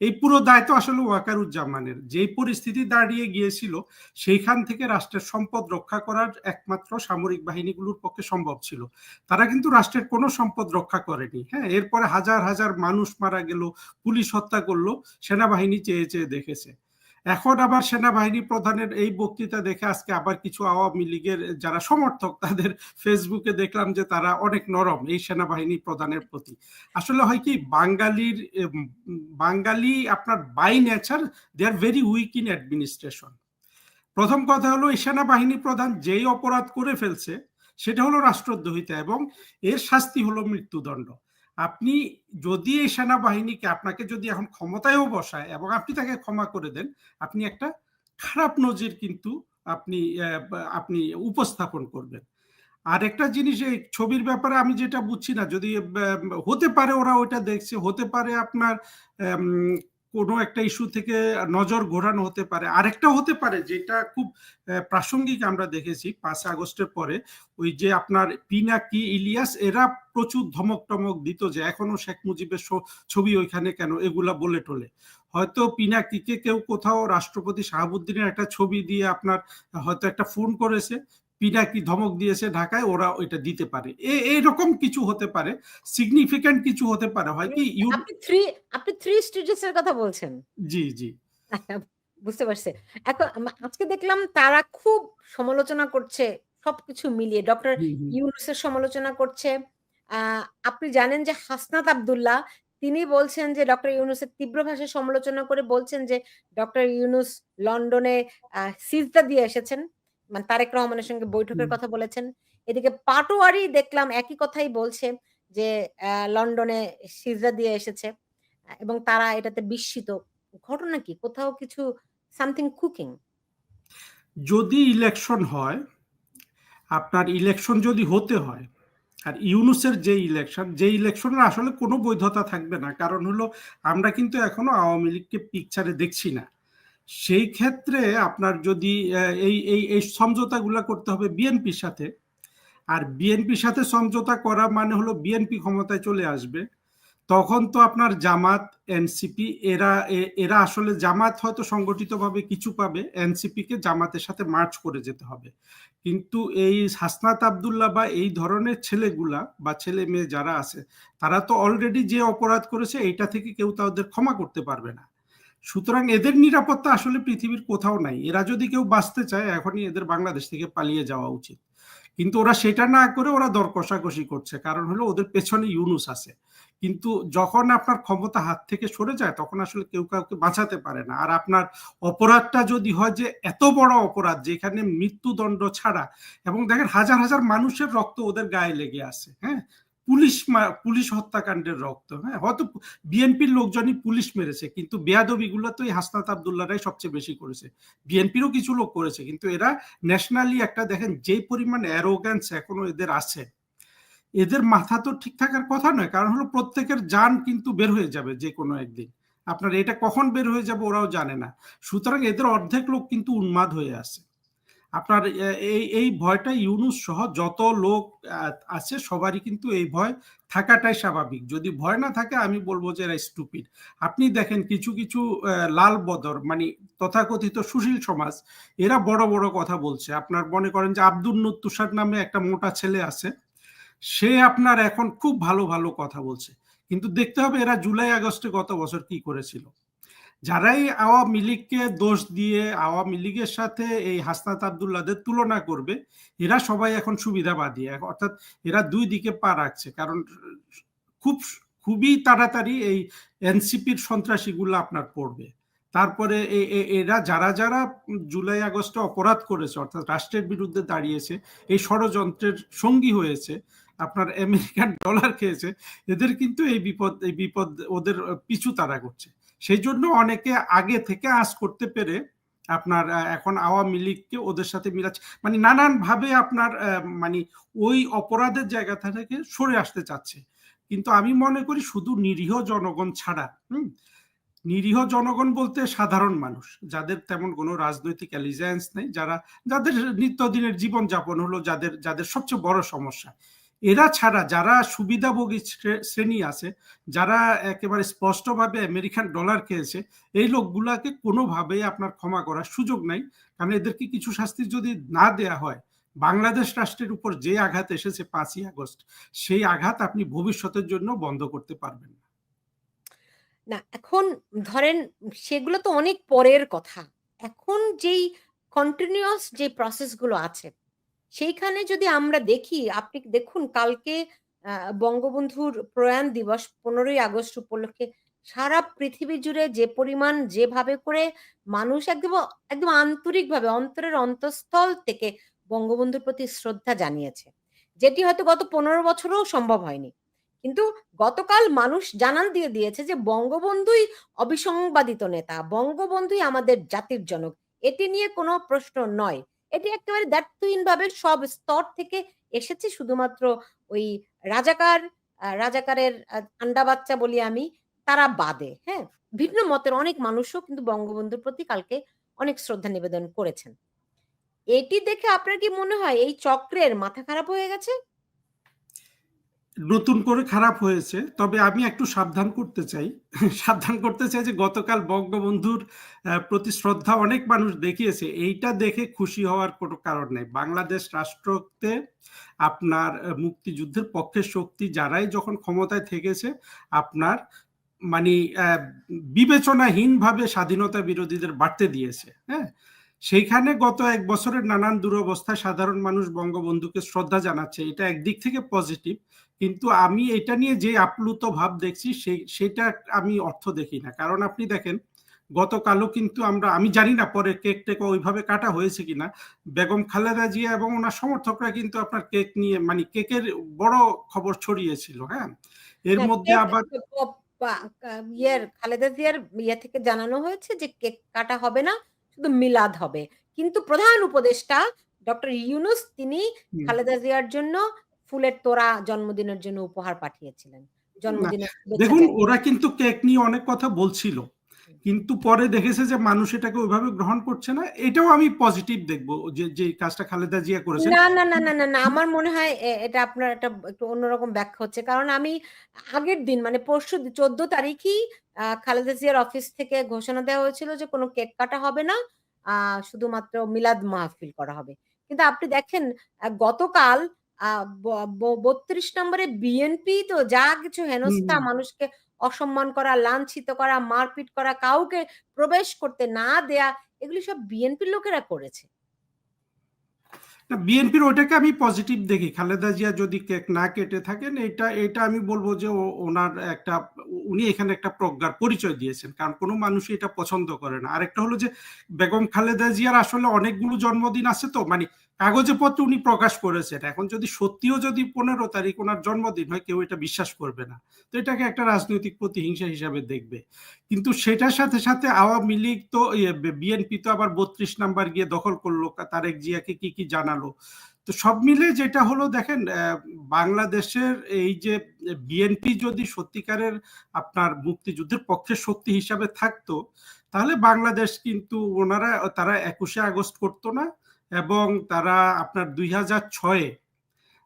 এই পুরো দায়িত্ব আসলে ওয়াকারুজ্জামানের। যেই পরিস্থিতি দাঁড়িয়ে গিয়েছিল, সেইখান থেকে রাষ্ট্রের সম্পদ রক্ষা করার একমাত্র সামরিক বাহিনীগুলোর পক্ষে সম্ভব ছিল। তারা কিন্তু রাষ্ট্রের কোনো সম্পদ রক্ষা করেনি। হ্যাঁ এরপরে হাজার হাজার মানুষ মারা গেল, পুলিশ হত্যা করল, সেনাবাহিনী চেয়ে চেয়ে দেখেছে। এখন আবার সেনাবাহিনী প্রধানের এই বক্তৃতা দেখে আজকে আবার কিছু আওয়ামী লীগের যারা সমর্থক, তাদের ফেসবুকে দেখলাম যে তারা অনেক নরম এই সেনাবাহিনী প্রধানের প্রতি। আসলে হয় কি, বাঙালির বাঙালি আপনার by nature they are very weak in administration প্রথম কথা হলো, এই সেনাবাহিনী প্রধান যেই অপরাধ করে ফেলছে, সেটা হলো রাষ্ট্রদ্রোহিতা এবং এর শাস্তি হলো মৃত্যুদণ্ড। আপনি যদি এই সেনাবাহিনীকে আপনাকে যদি এখন ক্ষমতায়ও বসায় এবং আপনি তাকে ক্ষমা করে দেন, আপনি একটা খারাপ নজির কিন্তু আপনি আপনি উপস্থাপন করবেন। আর একটা জিনিস, এই ছবির ব্যাপারে আমি যেটা বুঝছি না, যদি হতে পারে ওরা ওইটা দেখছে, হতে পারে আপনার কোনো একটা ইস্যু থেকে নজর ঘোরানো হতে পারে। আরেকটা হতে পারে যেটা খুব প্রাসঙ্গিক আমরা দেখেছি পাঁচ আগস্টের পরে, ওই যে আপনার পিনাকি, ইলিয়াস, এরা প্রচুর ধমক টমক দিত যে এখনও শেখ মুজিবের ছবি ওইখানে কেন? এগুলা বলে টোলে। হয়তো পিনাকিকে কেউ কোথাও রাষ্ট্রপতি শাহাবুদ্দিনের একটা ছবি দিয়ে আপনার হয়তো একটা ফোন করেছে পিনাকি ধমক দিয়েছে ঢাকায় ওরা ওইটা দিতে পারে। এরকম কিছু হতে পারে সিগনিফিক্যান্ট কিছু হতে পারে। হয় কি আপনি থ্রি আপনি থ্রি স্টেজেস এর কথা বলছেন। জি জি। বুঝতে পারছি। এখন আজকে দেখলাম তারা খুব সমালোচনা করছে সবকিছু মিলিয়ে। ডক্টর ইউনুসের সমালোচনা করছে। আপনি জানেন যে হাসনাত আবদুল্লাহ তিনি বলছেন যে ডক্টর ইউনুসের তীব্র ভাষায় সমালোচনা করে বলছেন যে ডক্টর ইউনুস লন্ডনে সিজদা দিয়ে এসেছেন। মানে তারেক রহমানের সঙ্গে বৈঠকের কথা বলেছেন। এদিকে পাটোয়ারি দেখলাম একই কথাই বলছে যে লন্ডনে সিজা দিয়ে এসেছে এবং তারা এটাতে বিস্মিত। ঘটনা কি? কোথাও কিছু সামথিং কুকিং? যদি ইলেকশন হয় আপনার ইলেকশন যদি হতে হয় আর ইউনুসের যে ইলেকশন যে ইলেকশনের আসলে কোনো বৈধতা থাকবে না। কারণ হলো আমরা কিন্তু এখনও আওয়ামী লীগকে পিকচারে দেখছি না। সেই ক্ষেত্রে আপনার যদি এই এই এই সমঝোতাগুলো করতে হবে বিএনপির সাথে। আর বিএনপির সাথে সমঝোতা করা মানে হলো বিএনপি ক্ষমতায় চলে আসবে। তখন তো আপনার জামাত, এনসিপি, এরা এরা আসলে জামাত হয়তো সংগঠিতভাবে কিছু পাবে, এনসিপিকে জামাতের সাথে মার্চ করে যেতে হবে। কিন্তু এই হাসনাত আবদুল্লাহ বা এই ধরনের ছেলেগুলা বা ছেলে মেয়ে যারা আছে, তারা তো অলরেডি যে অপরাধ করেছে, এইটা থেকে কেউ তাদের ক্ষমা করতে পারবে না। সুতরাং এদের নিরাপত্তা আসলে পৃথিবীর কোথাও নাই। এরা যদি কেউ বাঁচতে চায়, এখনই এদের বাংলাদেশ থেকে পালিয়ে যাওয়া উচিত। কিন্তু ওরা সেটা না করে ওরা দর কষাকষি করছে। কারণ হলো ওদের পেছনে ইউনুস আছে। কিন্তু যখন আপনার ক্ষমতা হাত থেকে সরে যায়, তখন আসলে কেউ কাউকে বাঁচাতে পারে না। আর আপনার অপরাধটা যদি হয় যে এত বড় অপরাধ, যেখানে মৃত্যুদণ্ড ছাড়া এবং দেখেন হাজার হাজার মানুষের রক্ত ওদের গায়ে লেগে আছে হ্যাঁ? পুলিশ পুলিশ হত্যাকাণ্ডের রক্ত হ্যাঁ? হয়তো বিএনপির লোকজনই পুলিশ মেরেছে, কিন্তু বেয়াদবিগুলো তো এই হাসনাত আবদুল্লাহরাই সবচেয়ে বেশি করেছে। বিএনপিরও কিছু লোক করেছে, কিন্তু এরা ন্যাশনালি একটা দেখেন যে পরিমাণ অ্যারোগ্যান্স এখনও এদের আছে, এদের মাথা তো ঠিক থাকার কথা নয়, কারণ হলো প্রত্যেকের যান কিন্তু বের হয়ে যাবে যে কোনো একদিন। আপনার এটা কখন বের হয়ে যাবে ওরাও জানে না। সুতরাং এদের অর্ধেক লোক কিন্তু উন্মাদ হয়ে আছে। আপনার এই এই ভয়টা ইউনুস সহ যত লোক আছে সবারই কিন্তু এই ভয় থাকাটাই স্বাভাবিক। যদি ভয় না থাকে, আমি বলব যে এরা স্টুপিড আপনি দেখেন কিছু কিছু লাল বদর মানে তথাকথিত সুশীল সমাজ, এরা বড় বড় কথা বলছে। আপনার মনে করেন যে আব্দুল তুষার নামে একটা মোটা ছেলে আছে, সে আপনার এখন খুব ভালো ভালো কথা বলছে। কিন্তু দেখতে হবে এরা জুলাই, আগস্টে গত বছর কি করেছিল। যারাই আওয়ামী লীগকে দোষ দিয়ে, আওয়ামী লীগের সাথে এই হাসনাত আবদুল্লাদের তুলনা করবে, এরা সবাই এখন সুবিধাবাদী। অর্থাৎ এরা দুই দিকে পা রাখছে। কারণ খুব, খুবই তাড়াতাড়ি এই এনসিপির সন্ত্রাসীগুলো আপনার পড়বে। তারপরে এরা যারা যারা জুলাই, আগস্টে অপরাধ করেছে, অর্থাৎ রাষ্ট্রের বিরুদ্ধে দাঁড়িয়েছে, এই ষড়যন্ত্রের সঙ্গী হয়েছে, আপনার আমেরিকান ডলার খেয়েছে, এদের কিন্তু এই বিপদ এই বিপদ ওদের পিছু তারা করছে। সেই জন্য অনেকে আগে থেকে আস করতে পেরে আপনার এখন আওয়ামী লীগকে ওদের সাথে মিলাচ্ছে। মানে নানান ভাবে আপনার মানে ওই অপরাধের জায়গা থেকে সরে আসতে চাচ্ছে। কিন্তু আমি মনে করি শুধু নিরীহ জনগণ ছাড়া, হুম, নিরীহ জনগণ বলতে সাধারণ মানুষ, যাদের তেমন কোনো রাজনৈতিক অ্যালিজায়েন্স নেই, যারা, যাদের নিত্যদিনের জীবন যাপন হলো, যাদের যাদের সবচেয়ে বড় সমস্যা। এরা ছাড়া যারা সুবিধাভোগী শ্রেণি আছে যারা একেবারে স্পষ্টভাবে আমেরিকান ডলার খেয়েছে এই লোকগুলাকে কোনোভাবেই আপনার ক্ষমা করার সুযোগ নাই কারণ এদেরকে কিছু শাস্তি যদি না দেয়া হয় বাংলাদেশ রাষ্ট্রের উপর যে আঘাত এসেছে পাঁচই আগস্ট সেই আঘাত আপনি ভবিষ্যতের জন্য বন্ধ করতে পারবেন না না এখন ধরেন সেগুলো তো অনেক পরের কথা। এখন যেই কন্টিনিউয়াস যে প্রসেসগুলো আছে, সেইখানে যদি আমরা দেখি, আপনি দেখুন কালকে বঙ্গবন্ধুর প্রয়াণ দিবস ১৫ই আগস্ট উপলক্ষে সারা পৃথিবী জুড়ে যে পরিমাণ, যেভাবে করে মানুষ একদম একদম আন্তরিকভাবে, অন্তরের অন্তঃস্থল থেকে বঙ্গবন্ধুর প্রতি শ্রদ্ধা জানিয়েছে। যেটি হয়তো গত ১৫ বছরেও সম্ভব হয়নি। কিন্তু গতকাল মানুষ জানান দিয়ে দিয়েছে যে বঙ্গবন্ধুই অবিসংবাদিত নেতা। বঙ্গবন্ধুই আমাদের জাতির জনক। এটি নিয়ে কোনো প্রশ্ন নয়। এটি একেবারে দ্ব্যর্থহীনভাবে সব স্তর থেকে এসেছে শুধুমাত্র ওই রাজাকার রাজাকারের আন্ডা বাচ্চা বলি আমি, তারা বাদে, হ্যাঁ? ভিন্ন মতের অনেক মানুষও কিন্তু বঙ্গবন্ধুর প্রতি কালকে অনেক শ্রদ্ধা নিবেদন করেছেন। এটি দেখে আপনার কি মনে হয় এই চক্রের মাথা খারাপ হয়ে গেছে? নতুন করে খারাপ হয়েছে। তবে আমি একটু সাবধান করতে চাই। সাবধান করতে চাই যে গতকাল বঙ্গবন্ধুর প্রতি শ্রদ্ধা অনেক মানুষ দেখিয়েছে। এইটা দেখে খুশি হওয়ার কোনো কারণ নেই। বাংলাদেশ রাষ্ট্রতে আপনার মুক্তিযুদ্ধের পক্ষের শক্তি যারাই যখন ক্ষমতায় থেকেছে, আপনার মানে বিবেচনাহীনভাবে স্বাধীনতা বিরোধীদের বাড়তে দিয়েছে। হ্যাঁ? সেইখানে গত এক বছরের নানান দুরবস্থায় সাধারণ মানুষ বঙ্গবন্ধুকে শ্রদ্ধা জানাচ্ছে। এটা একদিক থেকে পজিটিভ। কিন্তু আমি এটা নিয়ে যে আপ্লুত ভাব দেখছি সেই সেটা আমি অর্থ দেখি না। কারণ আপনি দেখেন গতকালও কিন্তু আমরা আমি জানি না পরে কেক-টেক ওইভাবে কাটা হয়েছে কিনা। বেগম খালেদা জিয়া এবং উনার সমর্থকরা কিন্তু আপনার কেক নিয়ে মানে কেকের বড় খবর ছড়িয়েছিল। হ্যাঁ? এর মধ্যে কেক আবার ইয়ের খালেদা জিয়ার ইয়ে থেকে জানানো হয়েছে যে কেক কাটা হবে না, শুধু মিলাদ হবে। কিন্তু প্রধান উপদেষ্টা ডক্টর ইউনূস তিনি খালেদা জিয়ার জন্য ফুলের তোরা জন্মদিনের জন্য উপহার পাঠিয়েছিলেন। জন্মদিনের দেখুন ওরা কিন্তু কেক নিয়ে অনেক কথা বলছিল। কিন্তু পরে দেখেছে যে মানুষ এটাকে ওইভাবে গ্রহণ করছে না। এটাও আমি পজিটিভ দেখব যে, যে কাজটা খালেদা জিয়া করেছেন। না, না, না, না, না, না। আমার মনে হয় এটা আপনার একটা একটু অন্যরকম ব্যাখ্যা হচ্ছে। কারণ আমি আগের দিন মানে পরশু ১৪ তারিখই খালেদা জিয়ার অফিস থেকে ঘোষণা দেওয়া হয়েছিল যে কোনো কেক কাটা হবে না। শুধুমাত্র মিলাদ মাহফিল করা হবে। কিন্তু আপনি দেখেন গতকাল আ ব ব ৩২ নম্বরে বিএনপি তো যা কিছু হেনস্থা মানুষকে অসম্মান করা, লাঞ্ছিত করা, মারপিট করা, কাউকে প্রবেশ করতে না দেয়া এগুলি সব বিএনপির লোকেরা করেছে। বিএনপির ওইটাকে আমি পজিটিভ দেখি। খালেদা জিয়া যদি কেক না কেটে থাকেন এটা এটা আমি বলব যে ওনার একটা উনি এখানে একটা প্রজ্ঞার পরিচয় দিয়েছেন। কারণ কোনো মানুষই এটা পছন্দ করে না। আরেকটা হলো যে বেগম খালেদা জিয়ার আসলে অনেকগুলো জন্মদিন আছে তো মানে কাগজে পত্রে উনি প্রকাশ করেছেন। এখন যদি সত্যিও যদি ১৫ তারিখ ওনার জন্মদিন হয় কেউ এটা বিশ্বাস করবে না। তো এটাকে একটা রাজনৈতিক প্রতিহিংসা হিসাবে দেখবে। কিন্তু সেটার সাথে, সাথে আওয়ামী লীগ তো ইয়ে বিএনপি তো আবার ৩২ নাম্বার গিয়ে দখল করল। তারেক জিয়াকে কি, কি জানালো। তো সব মিলে যেটা হলো দেখেন বাংলাদেশের এই যে বিএনপি যদি সত্যিকারের আপনার মুক্তিযুদ্ধের পক্ষে শক্তি হিসাবে থাকতো, তাহলে বাংলাদেশ কিন্তু ওনারা তারা ২১শে আগস্ট করতো না এবং তারা আপনার দুই হাজার ছয়ে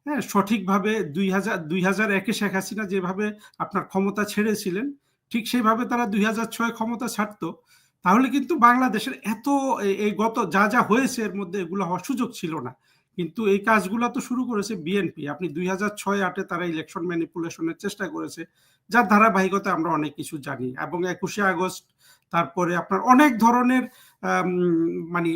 হ্যাঁ, সঠিকভাবে ২০০০ ২০০১ এ শেখ হাসিনা যেভাবে আপনার ক্ষমতা ছেড়েছিলেন, ঠিক সেইভাবে তারা ২০০৬ ক্ষমতা ছাড়তো। তাহলে কিন্তু বাংলাদেশের এত এই গত যা, যা হয়েছে এর মধ্যে এগুলো হওয়ার সুযোগ ছিল না। কিন্তু এই কাজগুলো তো শুরু করেছে বিএনপি। আপনি দুই হাজার ছয় আটে তারা ইলেকশন ম্যানিপুলেশনের চেষ্টা করেছে। যার ধারাবাহিকতা আমরা অনেক কিছু জানি এবং ২১শে আগস্ট তারপরে আপনার অনেক ধরনের মানে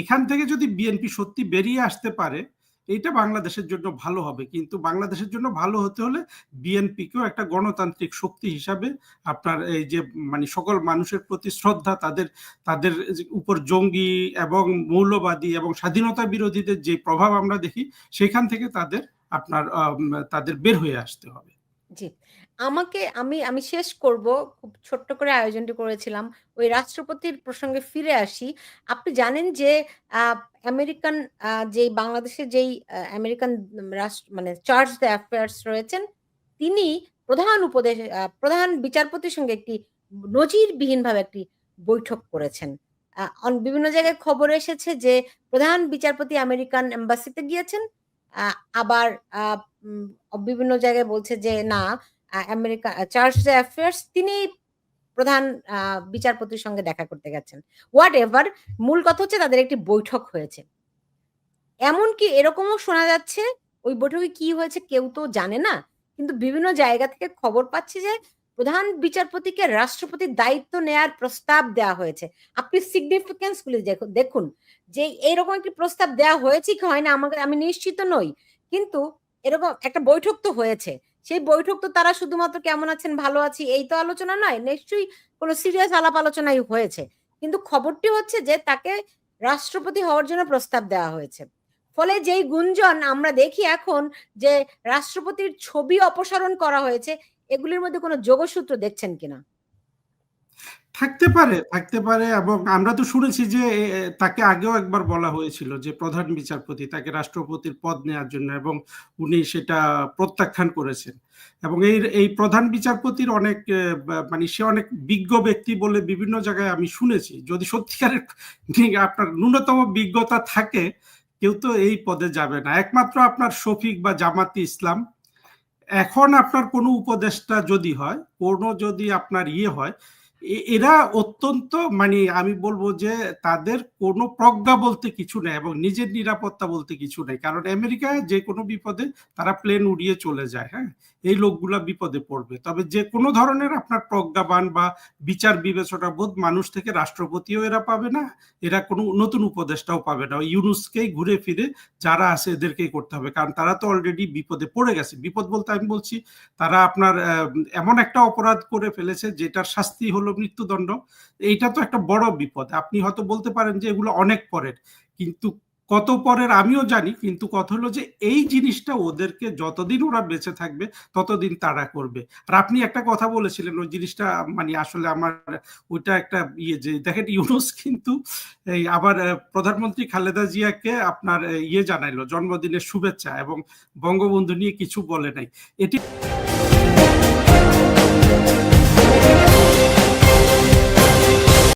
এখান থেকে যদি বিএনপি সত্যি বেরিয়ে আসতে পারে, এইটা বাংলাদেশের জন্য ভালো হবে। কিন্তু বাংলাদেশের জন্য ভালো হতে হলে বিএনপিকেও একটা গণতান্ত্রিক শক্তি হিসাবে আপনার এই যে মানে সকল মানুষের প্রতি শ্রদ্ধা তাদের তাদের উপর জঙ্গি এবং মৌলবাদী এবং স্বাধীনতা বিরোধীদের যে প্রভাব আমরা দেখি সেখান থেকে তাদের আপনার তাদের বের হয়ে আসতে হবে। জি। আমাকে আমি আমি শেষ করব। খুব ছোট্ট করে আয়োজনটি করেছিলাম। ওই রাষ্ট্রপতির প্রসঙ্গে ফিরে আসি। আপনি জানেন যে আমেরিকান যেই বাংলাদেশের যেই আমেরিকান রাষ্ট্র মানে চার্জ দ্য অ্যাফেয়ার্স রয়েছেন, তিনি প্রধান উপদেশ প্রধান বিচারপতির সঙ্গে একটি নজিরবিহীনভাবে একটি বৈঠক করেছেন। বিভিন্ন জায়গায় খবর এসেছে যে প্রধান বিচারপতি আমেরিকান এম্বাসিতে গিয়েছেন। আবার বিভিন্ন জায়গায় বলছে যে না আমেরিকা চার্লস অ্যাফেয়ার্স তিনি প্রধান বিচারপতির সঙ্গে দেখা করতে গেছেন। হোয়াট এভার মূল কথা হচ্ছে তাদের একটি বৈঠক হয়েছে। এমনকি এরকমও শোনা যাচ্ছে, ওই বৈঠকে কি হয়েছে কেউ তো জানে না। কিন্তু বিভিন্ন জায়গা থেকে খবর পাচ্ছি যে প্রধান বিচারপতিকে রাষ্ট্রপতির দায়িত্ব নেয়ার প্রস্তাব দেয়া হয়েছে। আপনি সিগনিফিক্যান্স গুলি দেখুন যে এরকম একটি প্রস্তাব দেয়া হয়েছে কি হয় না, আমাকে, আমি নিশ্চিত নই। কিন্তু এরকম একটা বৈঠক তো হয়েছে। সেই বৈঠক তো তারা শুধুমাত্র কেমন আছেন, ভালো আছি এই তো আলোচনা নয়। নিশ্চয়ই কোন সিরিয়াস আলাপ আলোচনাই হয়েছে। কিন্তু খবরটি হচ্ছে যে তাকে রাষ্ট্রপতি হওয়ার জন্য প্রস্তাব দেওয়া হয়েছে। ফলে যেই গুঞ্জন আমরা দেখি এখন যে রাষ্ট্রপতির ছবি অপসারণ করা হয়েছে, এগুলির মধ্যে কোনো যোগসূত্র দেখছেন কিনা? থাকতে পারে, থাকতে পারে এবং আমরা তো শুনেছি যে তাকে আগেও একবার বলা হয়েছিল যে প্রধান বিচারপতি তাকে রাষ্ট্রপতির পদ নেয়ার জন্য এবং উনি সেটা প্রত্যাখ্যান করেছেন। এবং এই এই প্রধান বিচারপতির অনেক মানে সে অনেক বিজ্ঞ ব্যক্তি বলে বিভিন্ন জায়গায় আমি শুনেছি। যদি সত্যিকারের আপনার ন্যূনতম বিজ্ঞতা থাকে, কেউ তো এই পদে যাবে না। একমাত্র আপনার শফিক বা জামাতে ইসলাম। এখন আপনার কোনো উপদেষ্টা যদি হয়, কোনো যদি আপনার ইয়ে হয়, এরা অত্যন্ত মানে আমি বলব যে তাদের কোনো প্রজ্ঞা বলতে কিছু নেই এবং নিজের নিরাপত্তা বলতে কিছু নেই। কারণ আমেরিকায় যেকোনো বিপদে তারা প্লেন উড়িয়ে চলে যায়, হ্যাঁ? এই লোকগুলা বিপদে পড়বে। তবে যে কোনো ধরনের আপনার প্রজ্ঞাবান বা বিচার বিবেচনাবোধ মানুষ থেকে রাষ্ট্রপতিও এরা পাবে না। এরা কোনো নতুন উপদেষ্টাও পাবে না। ইউনুসকেই ঘুরে ফিরে যারা আছে এদেরকেই করতে হবে। কারণ তারা তো অলরেডি বিপদে পড়ে গেছে। বিপদ বলতে আমি বলছি তারা আপনার এমন একটা অপরাধ করে ফেলেছে যেটার শাস্তি হলো মৃত্যুদণ্ড। এইটা তো একটা বড় বিপদ। আপনি হয়তো বলতে পারেন যে এগুলো অনেক পরের। কিন্তু কত পরের আমিও জানি। কিন্তু কথা হলো যে এই জিনিসটা ওদেরকে যতদিন ওরা বেঁচে থাকবে, ততদিন তারা করবে। আর আপনি একটা কথা বলেছিলেন, ওই জিনিসটা মানে আসলে আমার ওইটা একটা ইয়ে যে, দেখেন ইউনুস কিন্তু এই আবার প্রধানমন্ত্রী খালেদা জিয়াকে আপনার ইয়ে জানাইলো, জন্মদিনের শুভেচ্ছা এবং বঙ্গবন্ধু নিয়ে কিছু বলে নাই। এটি